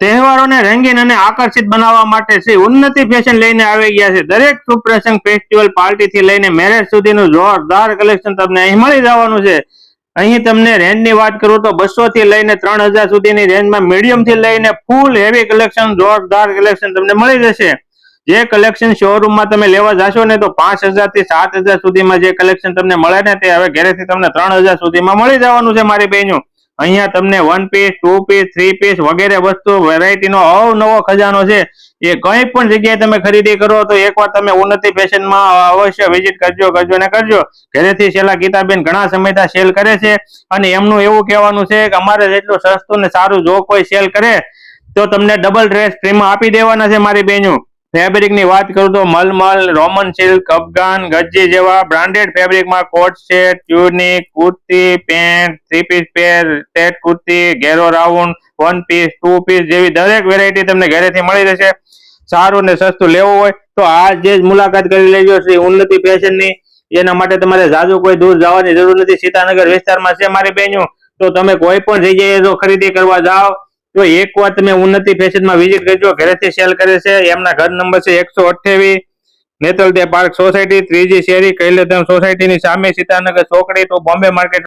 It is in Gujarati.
તહેવારોને રંગીન અને આકર્ષિત બનાવવા માટે શ્રી ઉન્નતિ ફેશન લઈને આવી ગયા છે. દરેક સુપ્રસંગ ફેસ્ટિવલ પાર્ટી થી લઈને મેરેજ સુધીનું જોરદાર કલેક્શન તમને અહીં મળી જવાનું છે. અહીં તમને રેન્જની વાત કરું તો બસો થી લઈને ત્રણ હજાર સુધીની રેન્જમાં મીડિયમથી લઈને ફૂલ હેવી કલેક્શન જોરદાર કલેક્શન તમને મળી જશે. જે કલેક્શન શોરૂમમાં તમે લેવા જશો ને તો પાંચ હજારથી સાત હજાર સુધીમાં જે કલેક્શન તમને મળે ને તે હવે ઘરેથી તમને ત્રણ હજાર સુધીમાં મળી જવાનું છે મારી બહેનો. અહીંયા તમને one piece two piece three piece વગેરે વસ્તુ વેરાયટીનો અવનવો ખજાનો છે. એ કંઈ પણ જગ્યાએ તમે ખરીદી કરો તો એકવાર તમે ઉન્નતિ ફેશનમાં અવશ્ય વિઝિટ કરજો કરજો ને કરજો. ઘરેથી છેલ્લા ગીતાબેન ઘણા સમયથી સેલ કરે છે અને એમનું એવું કહેવાનું છે કે અમારે જેટલું સસ્તું ને સારું જો કોઈ સેલ કરે તો તમને ડબલ ડ્રેસ ફ્રીમાં આપી દેવાના છે મારી બહેનો. ફેબ્રિકની વાત કરું તો મલમલ, રોમન સિલ્ક, અફઘાન, ગજ્જી જેવા branded ફેબ્રિકમાં coat set tunic kurti, pant three piece pair set kurti, ઘેરો round one piece two piece જેવી દરેક વેરાયટી તમને ઘરેથી મળી રહેશે. સારું ને સસ્તું લેવું હોય તો આ જે મુલાકાત કરી લેજો શ્રી ઉન્નતિ ફેશનની. એના માટે તમારે જાજુ કોઈ દૂર જવાની જરૂર નથી. સીતાનગર વિસ્તારમાં છે મારી બહેનો તો તમે કોઈ પણ જગ્યાએ જો ખરીદી કરવા જાઓ તો એકવાર તમે ઉન્નતિ ફેશનમાં વિઝિટ કરજો ઘરેથી સેલ કરે છે, એમના ઘર નંબર છે એકસો અઠ્યાવીસ નેતલદે પાર્ક સોસાયટી, ત્રીજી શેરી કૈલધામ સોસાયટીની સામે સીતાનગર ચોકડી તો બોમ્બે માર્કેટ